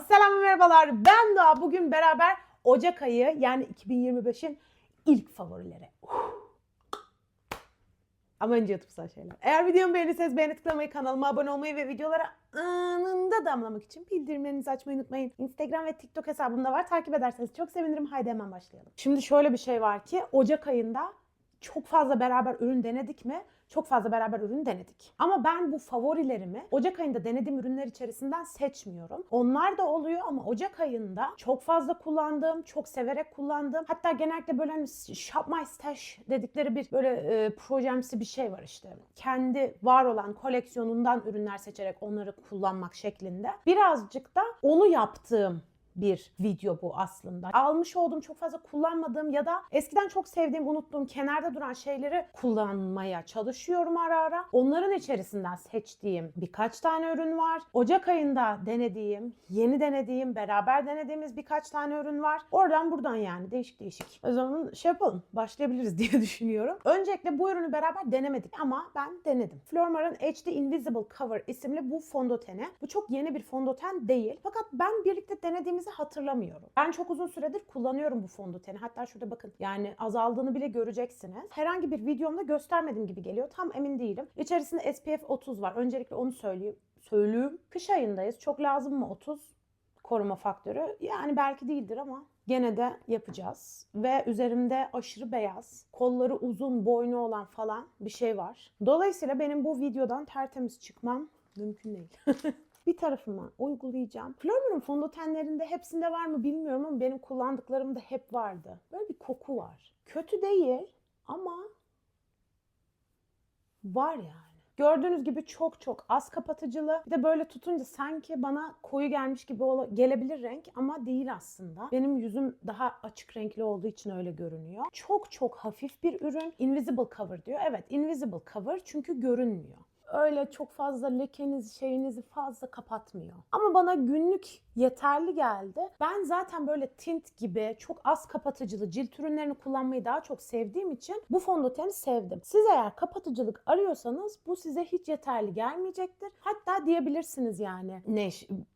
Selam merhabalar. Ben Doğa. Bugün beraber Ocak ayı yani 2025'in ilk favorileri. Uf. Ama önce YouTube'sal şeyler. Eğer videomu beğenirseniz beğeni tıklamayı, kanalıma abone olmayı ve videolara anında damlamak için bildirimlerinizi açmayı unutmayın. Instagram ve TikTok hesabımda var. Takip ederseniz çok sevinirim. Haydi hemen başlayalım. Şimdi şöyle bir şey var ki Ocak ayında çok fazla beraber ürün denedik mi? Çok fazla beraber ürün denedik. Ama ben bu favorilerimi Ocak ayında denediğim ürünler içerisinden seçmiyorum. Onlar da oluyor ama Ocak ayında çok fazla kullandığım, çok severek kullandığım, hatta genellikle böyle hani Shop My Stash dedikleri bir böyle e, projemsi bir şey var işte. Kendi var olan koleksiyonundan ürünler seçerek onları kullanmak şeklinde. Birazcık da onu yaptığım bir video bu aslında. Almış olduğum çok fazla kullanmadığım ya da eskiden çok sevdiğim, unuttuğum, kenarda duran şeyleri kullanmaya çalışıyorum ara ara. Onların içerisinden seçtiğim birkaç tane ürün var. Ocak ayında denediğim, yeni denediğim, beraber denediğimiz birkaç tane ürün var. Oradan buradan yani değişik değişik. O zaman şey yapalım, başlayabiliriz diye düşünüyorum. Öncelikle bu ürünü beraber denemedik ama ben denedim. Flormar'ın HD Invisible Cover isimli bu fondöteni. Bu çok yeni bir fondöten değil. Fakat ben birlikte denediğimiz hatırlamıyorum. Ben çok uzun süredir kullanıyorum bu fondöteni. Hatta şurada bakın yani azaldığını bile göreceksiniz. Herhangi bir videomda göstermedim gibi geliyor. Tam emin değilim. İçerisinde SPF 30 var. Öncelikle onu söyleyeyim. Söyleyeyim. Kış ayındayız. Çok lazım mı 30 koruma faktörü? Yani belki değildir ama gene de yapacağız. Ve üzerimde aşırı beyaz, kolları uzun, boynu olan falan bir şey var. Dolayısıyla benim bu videodan tertemiz çıkmam mümkün değil. bir tarafıma uygulayacağım. Flormar'ın fondötenlerinde hepsinde var mı bilmiyorum ama benim kullandıklarımda hep vardı. Böyle bir koku var. Kötü değil ama var yani. Gördüğünüz gibi çok çok az kapatıcılı. Bir de böyle tutunca sanki bana koyu gelmiş gibi gelebilir renk ama değil aslında. Benim yüzüm daha açık renkli olduğu için öyle görünüyor. Çok çok hafif bir ürün. Invisible cover diyor. Evet invisible cover çünkü görünmüyor öyle çok fazla lekenizi şeyinizi fazla kapatmıyor. Ama bana günlük yeterli geldi. Ben zaten böyle tint gibi çok az kapatıcılı cilt ürünlerini kullanmayı daha çok sevdiğim için bu fondöteni sevdim. Siz eğer kapatıcılık arıyorsanız bu size hiç yeterli gelmeyecektir. Hatta diyebilirsiniz yani ne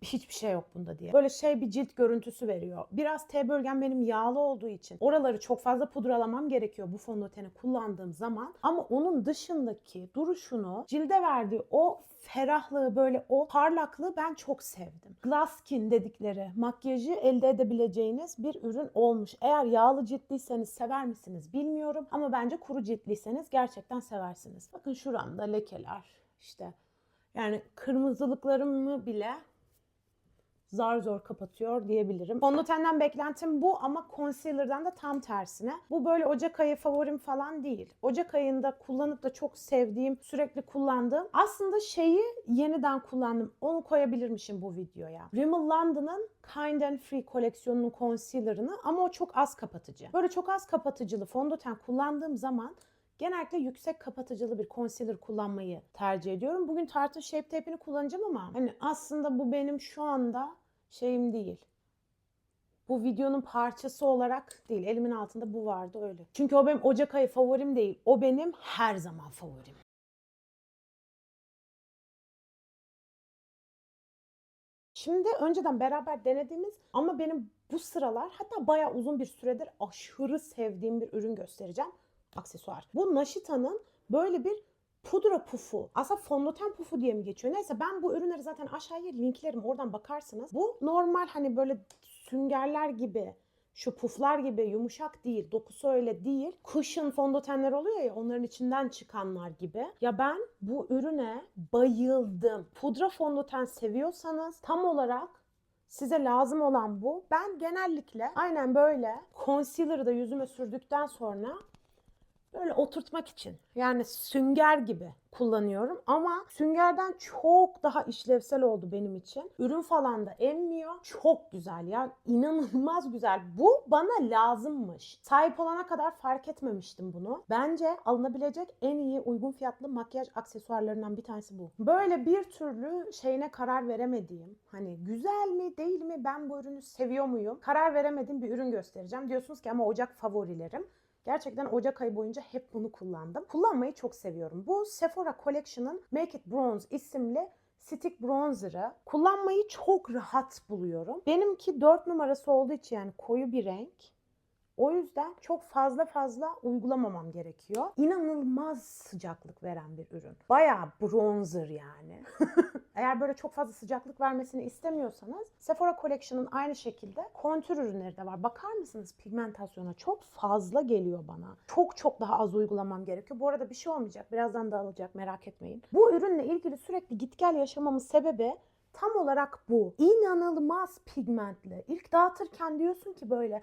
hiçbir şey yok bunda diye. Böyle şey bir cilt görüntüsü veriyor. Biraz T bölgem benim yağlı olduğu için oraları çok fazla pudralamam gerekiyor bu fondöteni kullandığım zaman. Ama onun dışındaki duruşunu cilde verdiği o ferahlığı böyle o parlaklığı ben çok sevdim. Glass dedikleri makyajı elde edebileceğiniz bir ürün olmuş. Eğer yağlı ciltliyseniz sever misiniz bilmiyorum ama bence kuru ciltliyseniz gerçekten seversiniz. Bakın şuramda lekeler işte yani kırmızılıklarımı bile zar zor kapatıyor diyebilirim. Fondötenden beklentim bu ama concealer'dan da tam tersine. Bu böyle Ocak ayı favorim falan değil. Ocak ayında kullanıp da çok sevdiğim, sürekli kullandığım. Aslında şeyi yeniden kullandım. Onu koyabilirmişim bu videoya. Rimmel London'ın Kind and Free koleksiyonunun concealer'ını ama o çok az kapatıcı. Böyle çok az kapatıcılı fondöten kullandığım zaman Genellikle yüksek kapatıcılı bir concealer kullanmayı tercih ediyorum. Bugün Tarte Shape Tape'ini kullanacağım ama hani aslında bu benim şu anda şeyim değil. Bu videonun parçası olarak değil. Elimin altında bu vardı öyle. Çünkü o benim Ocak ayı favorim değil. O benim her zaman favorim. Şimdi önceden beraber denediğimiz ama benim bu sıralar hatta bayağı uzun bir süredir aşırı sevdiğim bir ürün göstereceğim aksesuar. Bu Naşita'nın böyle bir pudra pufu. Aslında fondöten pufu diye mi geçiyor? Neyse ben bu ürünleri zaten aşağıya linklerim. Oradan bakarsınız. Bu normal hani böyle süngerler gibi şu puflar gibi yumuşak değil. Dokusu öyle değil. Cushion fondötenler oluyor ya onların içinden çıkanlar gibi. Ya ben bu ürüne bayıldım. Pudra fondöten seviyorsanız tam olarak Size lazım olan bu. Ben genellikle aynen böyle concealer'ı da yüzüme sürdükten sonra böyle oturtmak için yani sünger gibi kullanıyorum ama süngerden çok daha işlevsel oldu benim için. Ürün falan da emmiyor. Çok güzel ya. inanılmaz güzel. Bu bana lazımmış. Sahip olana kadar fark etmemiştim bunu. Bence alınabilecek en iyi uygun fiyatlı makyaj aksesuarlarından bir tanesi bu. Böyle bir türlü şeyine karar veremediğim hani güzel mi değil mi ben bu ürünü seviyor muyum? Karar veremediğim bir ürün göstereceğim. Diyorsunuz ki ama Ocak favorilerim. Gerçekten Ocak ayı boyunca hep bunu kullandım. Kullanmayı çok seviyorum. Bu Sephora Collection'ın Make It Bronze isimli Stick Bronzer'ı kullanmayı çok rahat buluyorum. Benimki 4 numarası olduğu için yani koyu bir renk. O yüzden çok fazla fazla uygulamamam gerekiyor. İnanılmaz sıcaklık veren bir ürün. Bayağı bronzer yani. Eğer böyle çok fazla sıcaklık vermesini istemiyorsanız Sephora Collection'ın aynı şekilde kontür ürünleri de var. Bakar mısınız pigmentasyona? Çok fazla geliyor bana. Çok çok daha az uygulamam gerekiyor. Bu arada bir şey olmayacak. Birazdan dağılacak merak etmeyin. Bu ürünle ilgili sürekli git gel yaşamamın sebebi tam olarak bu. İnanılmaz pigmentli. İlk dağıtırken diyorsun ki böyle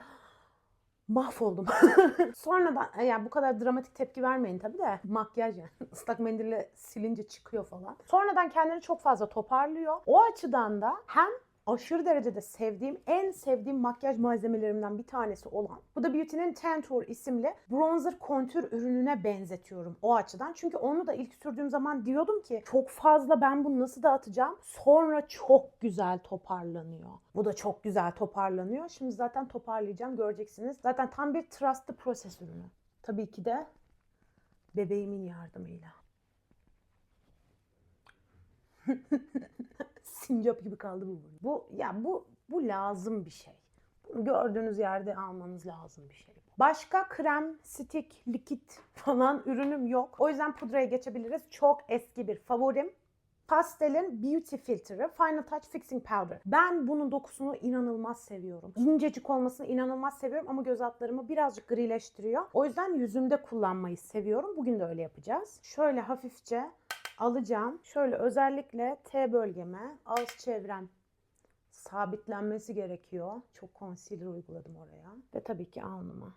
mahvoldum. Sonradan yani bu kadar dramatik tepki vermeyin tabii de makyaj yani ıslak mendille silince çıkıyor falan. Sonradan kendini çok fazla toparlıyor. O açıdan da hem aşırı derecede sevdiğim, en sevdiğim makyaj malzemelerimden bir tanesi olan bu da Beauty'nin Tan Tour isimli bronzer kontür ürününe benzetiyorum o açıdan. Çünkü onu da ilk sürdüğüm zaman diyordum ki çok fazla ben bunu nasıl dağıtacağım? Sonra çok güzel toparlanıyor. Bu da çok güzel toparlanıyor. Şimdi zaten toparlayacağım göreceksiniz. Zaten tam bir trusted process ürünü. Tabii ki de bebeğimin yardımıyla. Sincap gibi kaldı bu. Bu ya bu bu lazım bir şey. Bunu gördüğünüz yerde almanız lazım bir şey. Başka krem, stick, likit falan ürünüm yok. O yüzden pudraya geçebiliriz. Çok eski bir favorim. Pastel'in Beauty Filter'ı Final Touch Fixing Powder. Ben bunun dokusunu inanılmaz seviyorum. İncecik olmasını inanılmaz seviyorum ama göz altlarımı birazcık grileştiriyor. O yüzden yüzümde kullanmayı seviyorum. Bugün de öyle yapacağız. Şöyle hafifçe alacağım. Şöyle özellikle T bölgeme, ağız çevrem sabitlenmesi gerekiyor. Çok concealer uyguladım oraya. Ve tabii ki alnıma.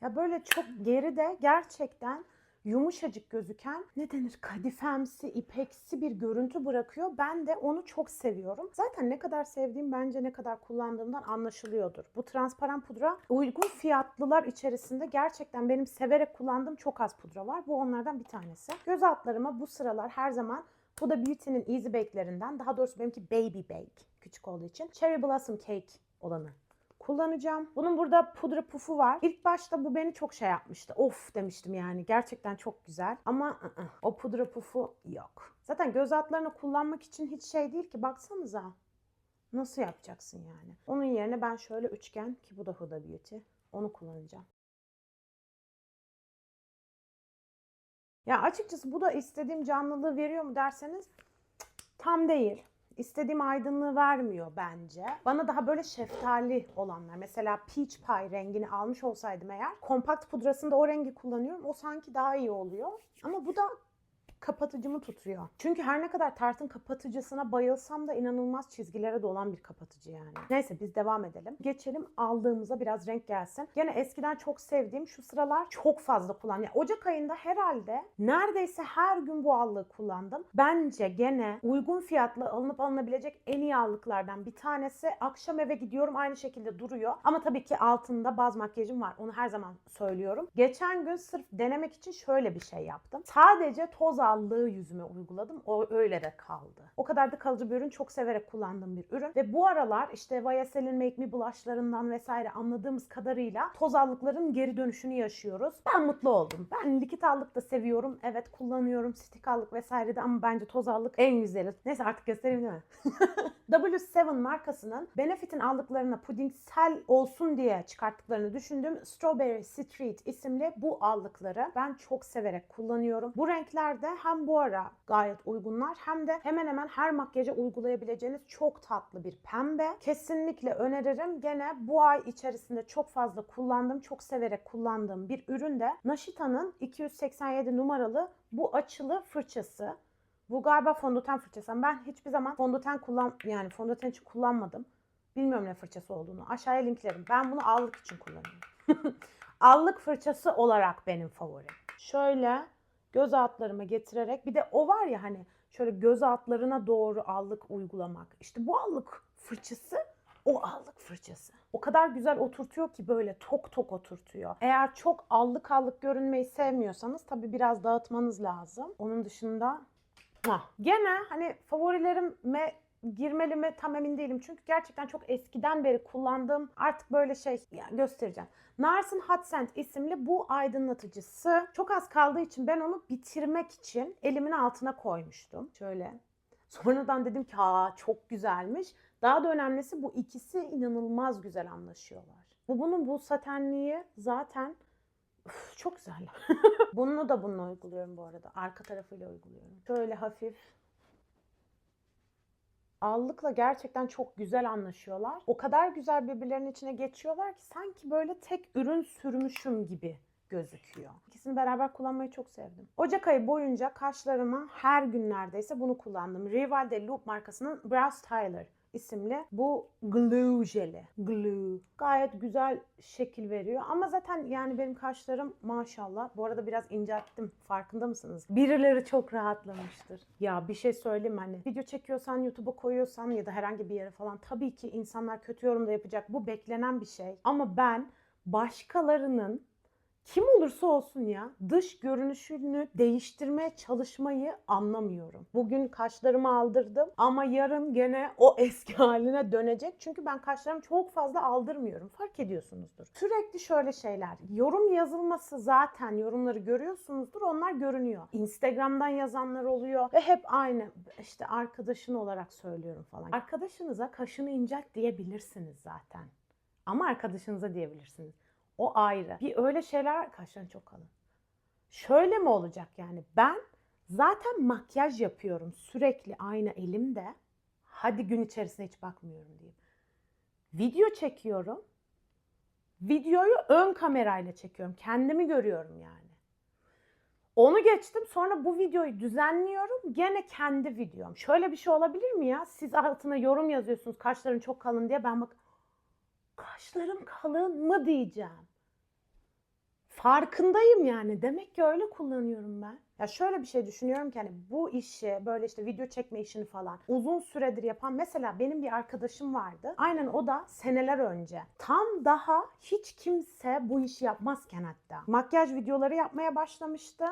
Ya böyle çok geride gerçekten yumuşacık gözüken ne denir kadifemsi, ipeksi bir görüntü bırakıyor. Ben de onu çok seviyorum. Zaten ne kadar sevdiğim bence ne kadar kullandığımdan anlaşılıyordur. Bu transparan pudra uygun fiyatlılar içerisinde gerçekten benim severek kullandığım çok az pudra var. Bu onlardan bir tanesi. Göz altlarıma bu sıralar her zaman bu da Beauty'nin Easy Bake'lerinden. Daha doğrusu benimki Baby Bake küçük olduğu için. Cherry Blossom Cake olanı kullanacağım. Bunun burada pudra pufu var. İlk başta bu beni çok şey yapmıştı. Of demiştim yani. Gerçekten çok güzel. Ama ı-ı, o pudra pufu yok. Zaten göz altlarını kullanmak için hiç şey değil ki. Baksanıza. Nasıl yapacaksın yani? Onun yerine ben şöyle üçgen ki bu da Huda Beauty. Onu kullanacağım. Ya açıkçası bu da istediğim canlılığı veriyor mu derseniz tam değil. İstediğim aydınlığı vermiyor bence. Bana daha böyle şeftali olanlar. Mesela peach pie rengini almış olsaydım eğer kompakt pudrasında o rengi kullanıyorum. O sanki daha iyi oluyor. Ama bu da kapatıcımı tutuyor. Çünkü her ne kadar tartın kapatıcısına bayılsam da inanılmaz çizgilere dolan bir kapatıcı yani. Neyse biz devam edelim. Geçelim aldığımıza biraz renk gelsin. Gene eskiden çok sevdiğim şu sıralar çok fazla kullan. Yani Ocak ayında herhalde neredeyse her gün bu allığı kullandım. Bence gene uygun fiyatlı alınıp alınabilecek en iyi allıklardan bir tanesi. Akşam eve gidiyorum aynı şekilde duruyor. Ama tabii ki altında baz makyajım var. Onu her zaman söylüyorum. Geçen gün sırf denemek için şöyle bir şey yaptım. Sadece toz allığı yüzüme uyguladım. O öyle de kaldı. O kadar da kalıcı bir ürün. Çok severek kullandığım bir ürün. Ve bu aralar işte YSL'in Make Me blushlarından vesaire anladığımız kadarıyla toz allıkların geri dönüşünü yaşıyoruz. Ben mutlu oldum. Ben likit allık da seviyorum. Evet kullanıyorum. Stick allık vesaire de ama bence toz allık en güzeli. Neyse artık göstereyim değil mi? W7 markasının Benefit'in aldıklarına pudingsel olsun diye çıkarttıklarını düşündüğüm Strawberry Street isimli bu allıkları ben çok severek kullanıyorum. Bu renklerde hem bu ara gayet uygunlar hem de hemen hemen her makyaja uygulayabileceğiniz çok tatlı bir pembe. Kesinlikle öneririm. Gene bu ay içerisinde çok fazla kullandığım, çok severek kullandığım bir ürün de Nashita'nın 287 numaralı bu açılı fırçası. Bu galiba fondöten fırçası. Ben hiçbir zaman fondöten kullan yani fondöten için kullanmadım. Bilmiyorum ne fırçası olduğunu. Aşağıya linklerim. Ben bunu allık için kullanıyorum. allık fırçası olarak benim favorim. Şöyle göz altlarıma getirerek bir de o var ya hani şöyle göz altlarına doğru allık uygulamak. İşte bu allık fırçası o allık fırçası. O kadar güzel oturtuyor ki böyle tok tok oturtuyor. Eğer çok allık allık görünmeyi sevmiyorsanız tabii biraz dağıtmanız lazım. Onun dışında Muah. Gene hani favorilerime girmeli mi tam emin değilim. Çünkü gerçekten çok eskiden beri kullandığım artık böyle şey yani göstereceğim. Nars'ın Hot Scent isimli bu aydınlatıcısı çok az kaldığı için ben onu bitirmek için elimin altına koymuştum. Şöyle Sonradan dedim ki aa çok güzelmiş. Daha da önemlisi bu ikisi inanılmaz güzel anlaşıyorlar. Bu bunun bu satenliği zaten Üf, çok güzel. bunu da bununla uyguluyorum bu arada. Arka tarafıyla uyguluyorum. Şöyle hafif allıkla gerçekten çok güzel anlaşıyorlar. O kadar güzel birbirlerinin içine geçiyorlar ki sanki böyle tek ürün sürmüşüm gibi gözüküyor. İkisini beraber kullanmayı çok sevdim. Ocak ayı boyunca kaşlarıma her gün neredeyse bunu kullandım. Rival de Loop markasının Brow Styler isimli bu glue jeli. Glue. Gayet güzel şekil veriyor. Ama zaten yani benim kaşlarım maşallah. Bu arada biraz incelttim. Farkında mısınız? Birileri çok rahatlamıştır. Ya bir şey söyleyeyim hani video çekiyorsan YouTube'a koyuyorsan ya da herhangi bir yere falan tabii ki insanlar kötü yorum da yapacak. Bu beklenen bir şey. Ama ben başkalarının kim olursa olsun ya dış görünüşünü değiştirmeye çalışmayı anlamıyorum. Bugün kaşlarımı aldırdım ama yarın gene o eski haline dönecek. Çünkü ben kaşlarımı çok fazla aldırmıyorum. Fark ediyorsunuzdur. Sürekli şöyle şeyler. Yorum yazılması zaten yorumları görüyorsunuzdur. Onlar görünüyor. Instagram'dan yazanlar oluyor ve hep aynı. İşte arkadaşın olarak söylüyorum falan. Arkadaşınıza kaşını incelt diyebilirsiniz zaten. Ama arkadaşınıza diyebilirsiniz. O ayrı. Bir öyle şeyler kaşların çok kalın. Şöyle mi olacak yani? Ben zaten makyaj yapıyorum sürekli aynı elimde. Hadi gün içerisinde hiç bakmıyorum diyeyim. Video çekiyorum. Videoyu ön kamerayla çekiyorum. Kendimi görüyorum yani. Onu geçtim. Sonra bu videoyu düzenliyorum. Gene kendi videom. Şöyle bir şey olabilir mi ya? Siz altına yorum yazıyorsunuz kaşların çok kalın diye. Ben bak kaşlarım kalın mı diyeceğim. Farkındayım yani. Demek ki öyle kullanıyorum ben. Ya şöyle bir şey düşünüyorum ki hani bu işi böyle işte video çekme işini falan uzun süredir yapan mesela benim bir arkadaşım vardı. Aynen o da seneler önce. Tam daha hiç kimse bu işi yapmazken hatta. Makyaj videoları yapmaya başlamıştı.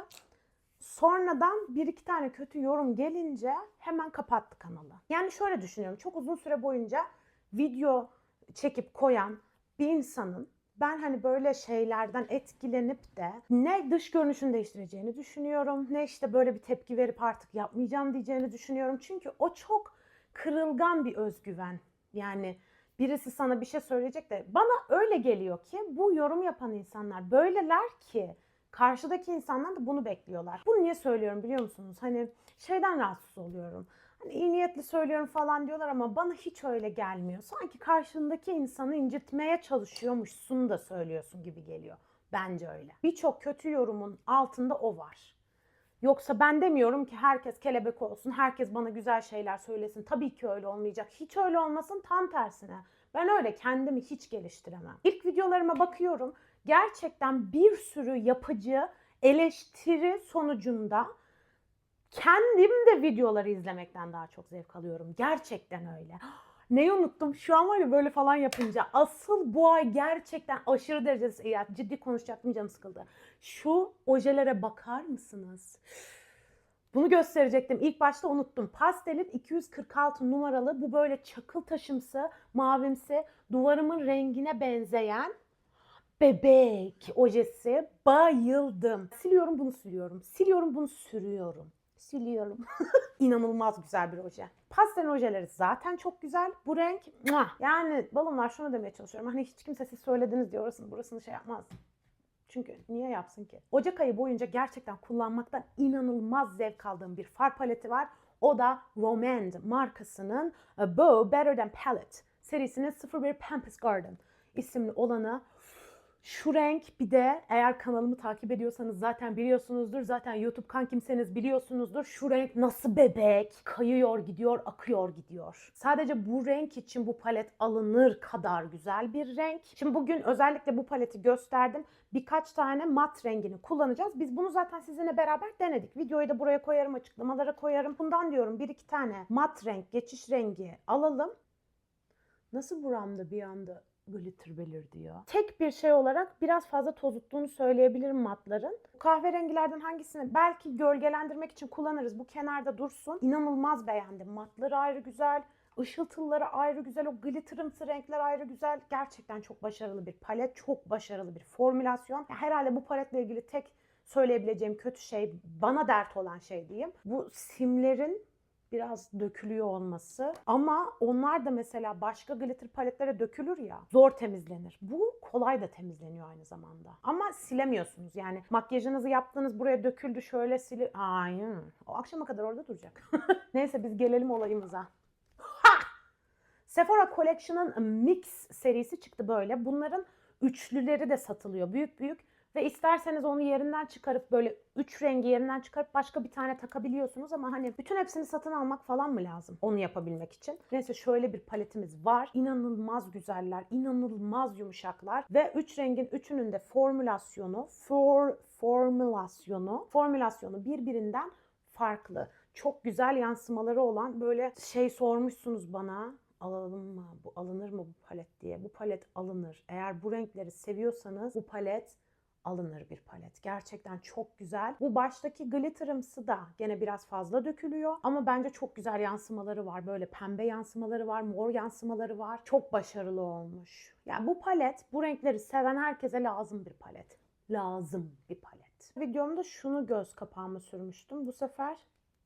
Sonradan bir iki tane kötü yorum gelince hemen kapattı kanalı. Yani şöyle düşünüyorum. Çok uzun süre boyunca video çekip koyan bir insanın ben hani böyle şeylerden etkilenip de ne dış görünüşünü değiştireceğini düşünüyorum ne işte böyle bir tepki verip artık yapmayacağım diyeceğini düşünüyorum. Çünkü o çok kırılgan bir özgüven. Yani birisi sana bir şey söyleyecek de bana öyle geliyor ki bu yorum yapan insanlar böyleler ki karşıdaki insanlar da bunu bekliyorlar. Bunu niye söylüyorum biliyor musunuz? Hani şeyden rahatsız oluyorum. Hani iyi niyetli söylüyorum falan diyorlar ama bana hiç öyle gelmiyor. Sanki karşındaki insanı incitmeye çalışıyormuşsun da söylüyorsun gibi geliyor. Bence öyle. Birçok kötü yorumun altında o var. Yoksa ben demiyorum ki herkes kelebek olsun, herkes bana güzel şeyler söylesin. Tabii ki öyle olmayacak. Hiç öyle olmasın tam tersine. Ben öyle kendimi hiç geliştiremem. İlk videolarıma bakıyorum. Gerçekten bir sürü yapıcı eleştiri sonucunda kendim de videoları izlemekten daha çok zevk alıyorum. Gerçekten öyle. Neyi unuttum? Şu an var ya böyle falan yapınca asıl bu ay gerçekten aşırı derecede ya ciddi konuşacaktım canım sıkıldı. Şu ojelere bakar mısınız? Bunu gösterecektim. İlk başta unuttum. Pastelin 246 numaralı bu böyle çakıl taşımsı, mavimsi, duvarımın rengine benzeyen bebek ojesi. Bayıldım. Siliyorum bunu siliyorum. Siliyorum bunu sürüyorum siliyorum. İnanılmaz güzel bir oje. Pastel ojeleri zaten çok güzel. Bu renk yani balonlar şunu demeye çalışıyorum. Hani hiç kimse siz söylediniz diye orasını burasını şey yapmaz. Çünkü niye yapsın ki? Ocak ayı boyunca gerçekten kullanmaktan inanılmaz zevk aldığım bir far paleti var. O da Romand markasının Bow Better Than Palette serisinin 01 Pampas Garden isimli olanı şu renk bir de eğer kanalımı takip ediyorsanız zaten biliyorsunuzdur. Zaten YouTube kan kimseniz biliyorsunuzdur. Şu renk nasıl bebek. Kayıyor gidiyor, akıyor gidiyor. Sadece bu renk için bu palet alınır kadar güzel bir renk. Şimdi bugün özellikle bu paleti gösterdim. Birkaç tane mat rengini kullanacağız. Biz bunu zaten sizinle beraber denedik. Videoyu da buraya koyarım, açıklamalara koyarım. Bundan diyorum bir iki tane mat renk, geçiş rengi alalım. Nasıl buramda bir anda glitter belirdi ya. Tek bir şey olarak biraz fazla tozuttuğunu söyleyebilirim matların. Kahverengilerden hangisini belki gölgelendirmek için kullanırız. Bu kenarda dursun. İnanılmaz beğendim. Matları ayrı güzel. Işıltılları ayrı güzel, o glitterımsı renkler ayrı güzel. Gerçekten çok başarılı bir palet, çok başarılı bir formülasyon. Herhalde bu paletle ilgili tek söyleyebileceğim kötü şey, bana dert olan şey diyeyim. Bu simlerin biraz dökülüyor olması. Ama onlar da mesela başka glitter paletlere dökülür ya zor temizlenir. Bu kolay da temizleniyor aynı zamanda. Ama silemiyorsunuz. Yani makyajınızı yaptınız buraya döküldü şöyle sili... Hayır. O akşama kadar orada duracak. Neyse biz gelelim olayımıza. Ha! Sephora Collection'ın Mix serisi çıktı böyle. Bunların üçlüleri de satılıyor. Büyük büyük ve isterseniz onu yerinden çıkarıp böyle üç rengi yerinden çıkarıp başka bir tane takabiliyorsunuz ama hani bütün hepsini satın almak falan mı lazım onu yapabilmek için? Neyse şöyle bir paletimiz var. İnanılmaz güzeller, inanılmaz yumuşaklar ve üç rengin üçünün de formülasyonu, for, formülasyonu, formülasyonu birbirinden farklı. Çok güzel yansımaları olan böyle şey sormuşsunuz bana alalım mı? Bu alınır mı bu palet diye. Bu palet alınır. Eğer bu renkleri seviyorsanız bu palet alınır bir palet. Gerçekten çok güzel. Bu baştaki glitterımsı da gene biraz fazla dökülüyor ama bence çok güzel yansımaları var. Böyle pembe yansımaları var, mor yansımaları var. Çok başarılı olmuş. Yani bu palet bu renkleri seven herkese lazım bir palet. Lazım bir palet. Videomda şunu göz kapağıma sürmüştüm. Bu sefer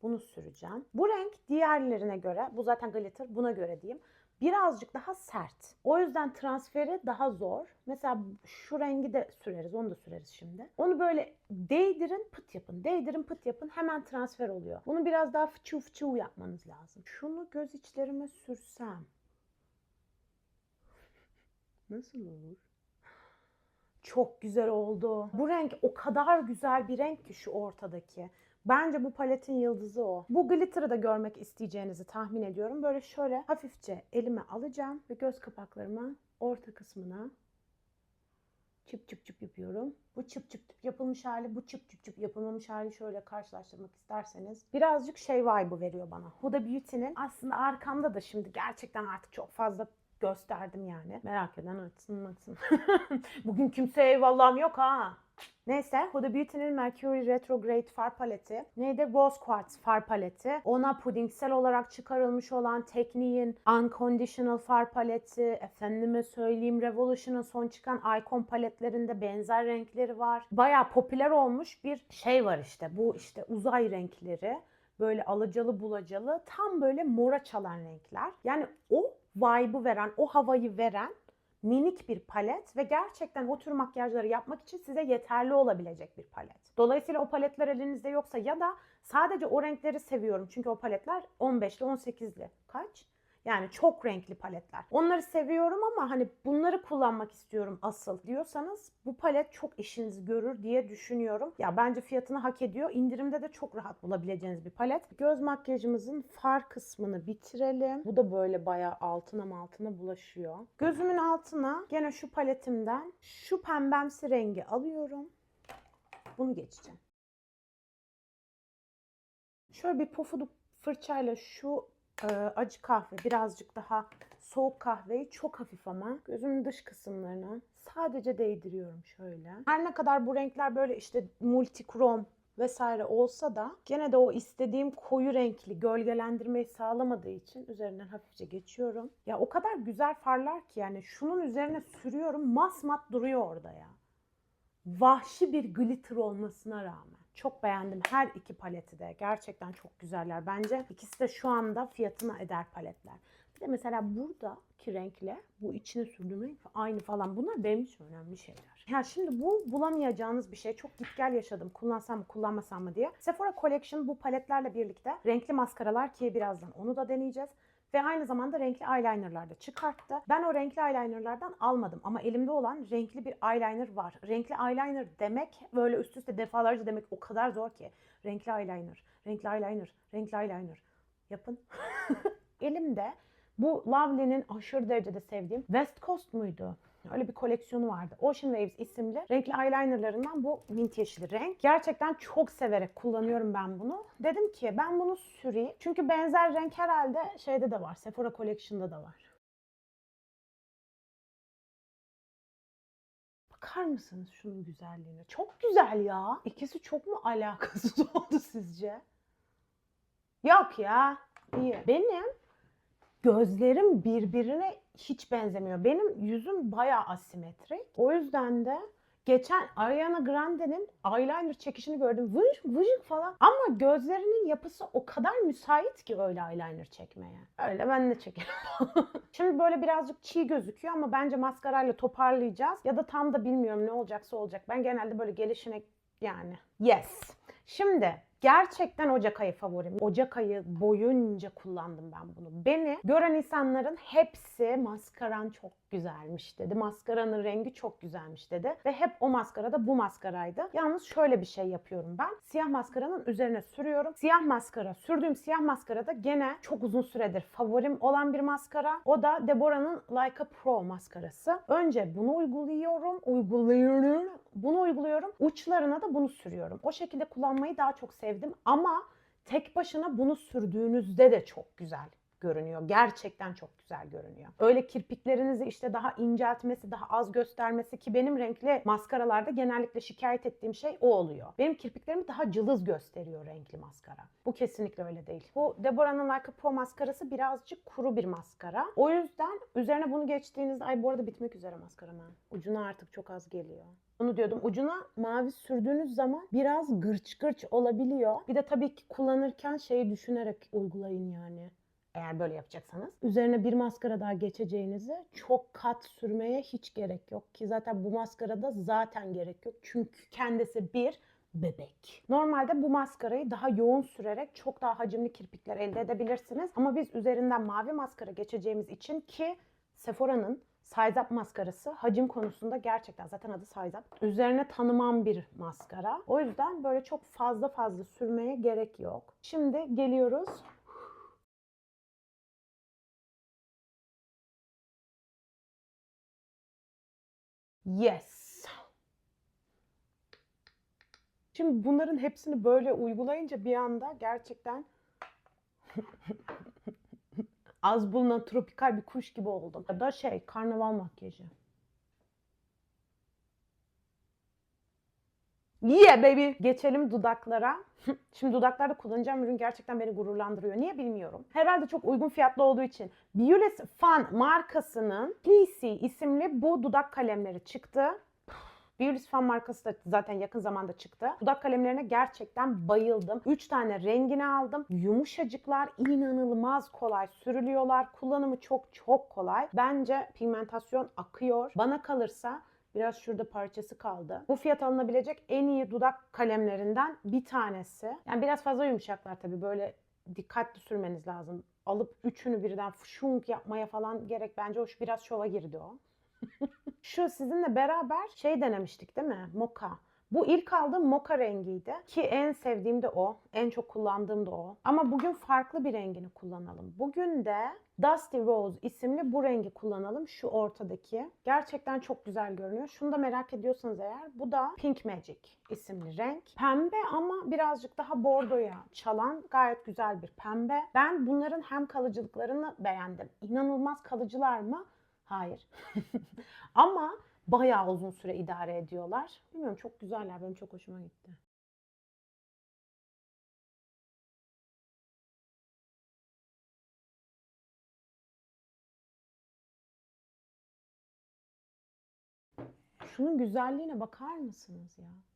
bunu süreceğim. Bu renk diğerlerine göre, bu zaten glitter, buna göre diyeyim birazcık daha sert. O yüzden transferi daha zor. Mesela şu rengi de süreriz, onu da süreriz şimdi. Onu böyle değdirin, pıt yapın. Değdirin, pıt yapın. Hemen transfer oluyor. Bunu biraz daha fıçı fıçı yapmanız lazım. Şunu göz içlerime sürsem. Nasıl olur? Çok güzel oldu. Bu renk o kadar güzel bir renk ki şu ortadaki. Bence bu paletin yıldızı o. Bu glitter'ı da görmek isteyeceğinizi tahmin ediyorum. Böyle şöyle hafifçe elime alacağım ve göz kapaklarıma orta kısmına çıp çıp çıp yapıyorum. Bu çıp çıp çıp yapılmış hali, bu çıp çıp çıp yapılmamış hali şöyle karşılaştırmak isterseniz birazcık şey vibe'ı veriyor bana. Huda Beauty'nin aslında arkamda da şimdi gerçekten artık çok fazla gösterdim yani. Merak eden açsın açsın. Bugün kimseye eyvallahım yok ha. Neyse Huda Beauty'nin Mercury Retrograde far paleti. Neydi? Rose Quartz far paleti. Ona pudingsel olarak çıkarılmış olan tekniğin Unconditional far paleti. Efendime söyleyeyim Revolution'ın son çıkan Icon paletlerinde benzer renkleri var. Baya popüler olmuş bir şey var işte. Bu işte uzay renkleri. Böyle alacalı bulacalı. Tam böyle mora çalan renkler. Yani o vibe'ı veren, o havayı veren minik bir palet ve gerçekten o tür makyajları yapmak için size yeterli olabilecek bir palet. Dolayısıyla o paletler elinizde yoksa ya da sadece o renkleri seviyorum çünkü o paletler 15'li 18'li kaç? Yani çok renkli paletler. Onları seviyorum ama hani bunları kullanmak istiyorum asıl diyorsanız bu palet çok işinizi görür diye düşünüyorum. Ya bence fiyatını hak ediyor. İndirimde de çok rahat bulabileceğiniz bir palet. Göz makyajımızın far kısmını bitirelim. Bu da böyle bayağı altına altına bulaşıyor. Gözümün altına gene şu paletimden şu pembemsi rengi alıyorum. Bunu geçeceğim. Şöyle bir pofuduk fırçayla şu e, acı kahve birazcık daha soğuk kahveyi çok hafif ama gözümün dış kısımlarına sadece değdiriyorum şöyle. Her ne kadar bu renkler böyle işte multikrom vesaire olsa da gene de o istediğim koyu renkli gölgelendirmeyi sağlamadığı için üzerinden hafifçe geçiyorum. Ya o kadar güzel farlar ki yani şunun üzerine sürüyorum masmat duruyor orada ya. Vahşi bir glitter olmasına rağmen. Çok beğendim her iki paleti de. Gerçekten çok güzeller. Bence ikisi de şu anda fiyatına eder paletler. Bir de mesela buradaki renkle bu içine sürdüğüm renk aynı falan. Bunlar benim için önemli şeyler. Ya şimdi bu bulamayacağınız bir şey. Çok git gel yaşadım. Kullansam mı kullanmasam mı diye. Sephora Collection bu paletlerle birlikte renkli maskaralar ki birazdan onu da deneyeceğiz. Ve aynı zamanda renkli eyelinerlar da çıkarttı. Ben o renkli eyelinerlardan almadım ama elimde olan renkli bir eyeliner var. Renkli eyeliner demek böyle üst üste defalarca demek o kadar zor ki. Renkli eyeliner, renkli eyeliner, renkli eyeliner. Yapın. Elimde bu Lovely'nin aşırı derecede sevdiğim West Coast muydu? Öyle bir koleksiyonu vardı. Ocean Waves isimli renkli eyelinerlarından bu mint yeşili renk. Gerçekten çok severek kullanıyorum ben bunu. Dedim ki ben bunu süreyim. Çünkü benzer renk herhalde şeyde de var. Sephora Collection'da da var. Bakar mısınız şunun güzelliğine? Çok güzel ya. İkisi çok mu alakasız oldu sizce? Yok ya. İyi. Benim gözlerim birbirine hiç benzemiyor. Benim yüzüm bayağı asimetrik. O yüzden de Geçen Ariana Grande'nin eyeliner çekişini gördüm. Vıcık vıcık falan. Ama gözlerinin yapısı o kadar müsait ki öyle eyeliner çekmeye. Öyle ben de çekerim. Şimdi böyle birazcık çiğ gözüküyor ama bence maskarayla toparlayacağız. Ya da tam da bilmiyorum ne olacaksa olacak. Ben genelde böyle gelişine yani. Yes. Şimdi gerçekten Ocak ayı favorim. Ocak ayı boyunca kullandım ben bunu. Beni gören insanların hepsi maskaran çok güzelmiş dedi. Maskaranın rengi çok güzelmiş dedi. Ve hep o maskara da bu maskaraydı. Yalnız şöyle bir şey yapıyorum ben. Siyah maskaranın üzerine sürüyorum. Siyah maskara, sürdüğüm siyah maskara da gene çok uzun süredir favorim olan bir maskara. O da Deborah'ın Like a Pro maskarası. Önce bunu uyguluyorum. Uyguluyorum. Bunu uyguluyorum. Uçlarına da bunu sürüyorum. O şekilde kullanmayı daha çok sevdim. Ama tek başına bunu sürdüğünüzde de çok güzel görünüyor. Gerçekten çok güzel görünüyor. Öyle kirpiklerinizi işte daha inceltmesi, daha az göstermesi ki benim renkli maskaralarda genellikle şikayet ettiğim şey o oluyor. Benim kirpiklerimi daha cılız gösteriyor renkli maskara. Bu kesinlikle öyle değil. Bu Deborah'ın Like Pro maskarası birazcık kuru bir maskara. O yüzden üzerine bunu geçtiğinizde ay bu arada bitmek üzere maskaram ha. Ucuna artık çok az geliyor. Onu diyordum. Ucuna mavi sürdüğünüz zaman biraz gırç gırç olabiliyor. Bir de tabii ki kullanırken şeyi düşünerek uygulayın yani. Eğer böyle yapacaksanız. Üzerine bir maskara daha geçeceğinizi çok kat sürmeye hiç gerek yok. Ki zaten bu maskarada zaten gerek yok. Çünkü kendisi bir bebek. Normalde bu maskarayı daha yoğun sürerek çok daha hacimli kirpikler elde edebilirsiniz. Ama biz üzerinden mavi maskara geçeceğimiz için ki Sephora'nın Size Up maskarası hacim konusunda gerçekten zaten adı Size Up. Üzerine tanımam bir maskara. O yüzden böyle çok fazla fazla sürmeye gerek yok. Şimdi geliyoruz Yes. Şimdi bunların hepsini böyle uygulayınca bir anda gerçekten az bulunan tropikal bir kuş gibi oldum. Ya da şey karnaval makyajı. Yeah baby. Geçelim dudaklara. Şimdi dudaklarda kullanacağım ürün gerçekten beni gururlandırıyor. Niye bilmiyorum. Herhalde çok uygun fiyatlı olduğu için. Biolis Fan markasının Pleasy isimli bu dudak kalemleri çıktı. Biolis Fan markası da zaten yakın zamanda çıktı. Dudak kalemlerine gerçekten bayıldım. 3 tane rengini aldım. Yumuşacıklar, inanılmaz kolay sürülüyorlar. Kullanımı çok çok kolay. Bence pigmentasyon akıyor. Bana kalırsa Biraz şurada parçası kaldı. Bu fiyat alınabilecek en iyi dudak kalemlerinden bir tanesi. Yani biraz fazla yumuşaklar tabii. Böyle dikkatli sürmeniz lazım. Alıp üçünü birden fışunk yapmaya falan gerek. Bence o biraz şova girdi o. Şu sizinle beraber şey denemiştik değil mi? Moka. Bu ilk aldığım moka rengiydi ki en sevdiğim de o. En çok kullandığım da o. Ama bugün farklı bir rengini kullanalım. Bugün de Dusty Rose isimli bu rengi kullanalım. Şu ortadaki. Gerçekten çok güzel görünüyor. Şunu da merak ediyorsanız eğer bu da Pink Magic isimli renk. Pembe ama birazcık daha bordoya çalan gayet güzel bir pembe. Ben bunların hem kalıcılıklarını beğendim. İnanılmaz kalıcılar mı? Hayır. ama bayağı uzun süre idare ediyorlar. Bilmiyorum çok güzeller. Benim çok hoşuma gitti. Şunun güzelliğine bakar mısınız ya?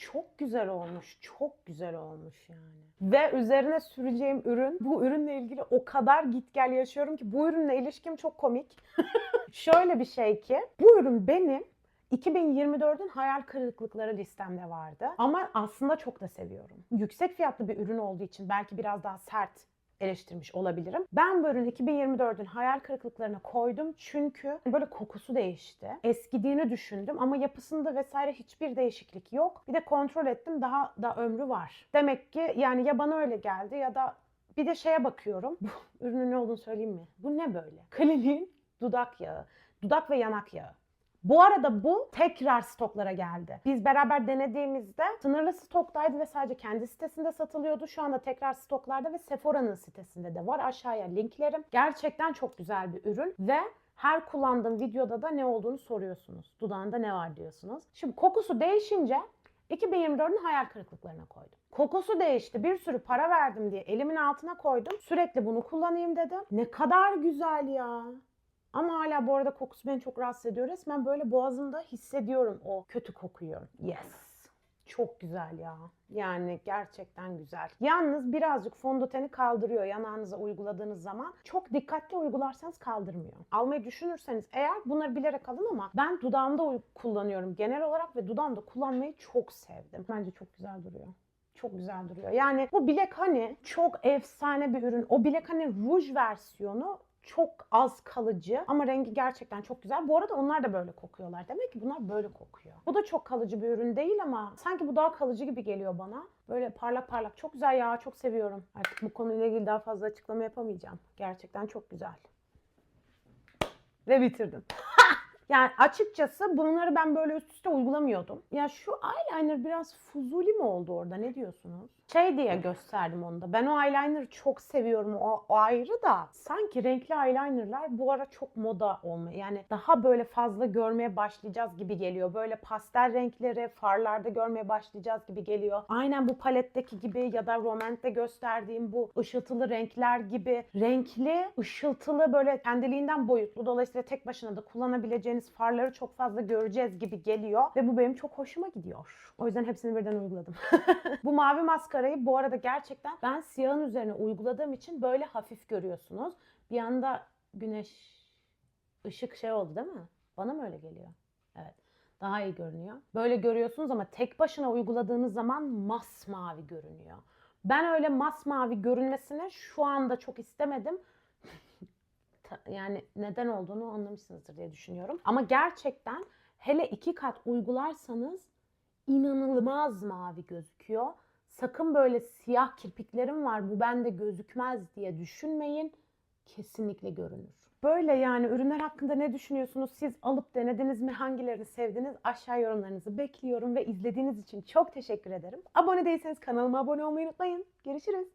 Çok güzel olmuş. Çok güzel olmuş yani. Ve üzerine süreceğim ürün, bu ürünle ilgili o kadar git gel yaşıyorum ki bu ürünle ilişkim çok komik. Şöyle bir şey ki, bu ürün benim 2024'ün hayal kırıklıkları listemde vardı. Ama aslında çok da seviyorum. Yüksek fiyatlı bir ürün olduğu için belki biraz daha sert eleştirmiş olabilirim. Ben bu ürünü 2024'ün hayal kırıklıklarına koydum çünkü böyle kokusu değişti. Eskidiğini düşündüm ama yapısında vesaire hiçbir değişiklik yok. Bir de kontrol ettim daha da ömrü var. Demek ki yani ya bana öyle geldi ya da bir de şeye bakıyorum. Bu ürünün ne olduğunu söyleyeyim mi? Bu ne böyle? Kliniğin dudak yağı. Dudak ve yanak yağı. Bu arada bu tekrar stoklara geldi. Biz beraber denediğimizde sınırlı stoktaydı ve sadece kendi sitesinde satılıyordu. Şu anda tekrar stoklarda ve Sephora'nın sitesinde de var. Aşağıya linklerim. Gerçekten çok güzel bir ürün ve her kullandığım videoda da ne olduğunu soruyorsunuz. Dudağında ne var diyorsunuz. Şimdi kokusu değişince 2024'ün hayal kırıklıklarına koydum. Kokusu değişti. Bir sürü para verdim diye elimin altına koydum. Sürekli bunu kullanayım dedim. Ne kadar güzel ya. Ama hala bu arada kokusu beni çok rahatsız ediyor. Resmen böyle boğazımda hissediyorum o kötü kokuyu. Yes. Çok güzel ya. Yani gerçekten güzel. Yalnız birazcık fondöteni kaldırıyor yanağınıza uyguladığınız zaman. Çok dikkatli uygularsanız kaldırmıyor. Almayı düşünürseniz eğer bunları bilerek alın ama ben dudağımda kullanıyorum genel olarak ve dudağımda kullanmayı çok sevdim. Bence çok güzel duruyor. Çok güzel duruyor. Yani bu bilek hani çok efsane bir ürün. O bilek hani ruj versiyonu çok az kalıcı ama rengi gerçekten çok güzel. Bu arada onlar da böyle kokuyorlar. Demek ki bunlar böyle kokuyor. Bu da çok kalıcı bir ürün değil ama sanki bu daha kalıcı gibi geliyor bana. Böyle parlak parlak. Çok güzel ya. Çok seviyorum. Artık bu konuyla ilgili daha fazla açıklama yapamayacağım. Gerçekten çok güzel. Ve bitirdim. Yani açıkçası bunları ben böyle üst üste uygulamıyordum. Ya şu eyeliner biraz fuzuli mi oldu orada ne diyorsunuz? Şey diye gösterdim onu da. Ben o eyeliner'ı çok seviyorum o, o ayrı da. Sanki renkli eyelinerlar bu ara çok moda olma. Yani daha böyle fazla görmeye başlayacağız gibi geliyor. Böyle pastel renkleri farlarda görmeye başlayacağız gibi geliyor. Aynen bu paletteki gibi ya da Romant'te gösterdiğim bu ışıltılı renkler gibi renkli, ışıltılı böyle kendiliğinden boyutlu. Dolayısıyla tek başına da kullanabileceğiniz farları çok fazla göreceğiz gibi geliyor. Ve bu benim çok hoşuma gidiyor. O yüzden hepsini birden uyguladım. bu mavi maskarayı bu arada gerçekten ben siyahın üzerine uyguladığım için böyle hafif görüyorsunuz. Bir anda güneş ışık şey oldu değil mi? Bana mı öyle geliyor? Evet. Daha iyi görünüyor. Böyle görüyorsunuz ama tek başına uyguladığınız zaman masmavi görünüyor. Ben öyle masmavi görünmesini şu anda çok istemedim. Yani neden olduğunu anlamışsınızdır diye düşünüyorum. Ama gerçekten hele iki kat uygularsanız inanılmaz mavi gözüküyor. Sakın böyle siyah kirpiklerim var bu bende gözükmez diye düşünmeyin. Kesinlikle görünür. Böyle yani ürünler hakkında ne düşünüyorsunuz? Siz alıp denediniz mi? Hangilerini sevdiniz? Aşağı yorumlarınızı bekliyorum ve izlediğiniz için çok teşekkür ederim. Abone değilseniz kanalıma abone olmayı unutmayın. Görüşürüz.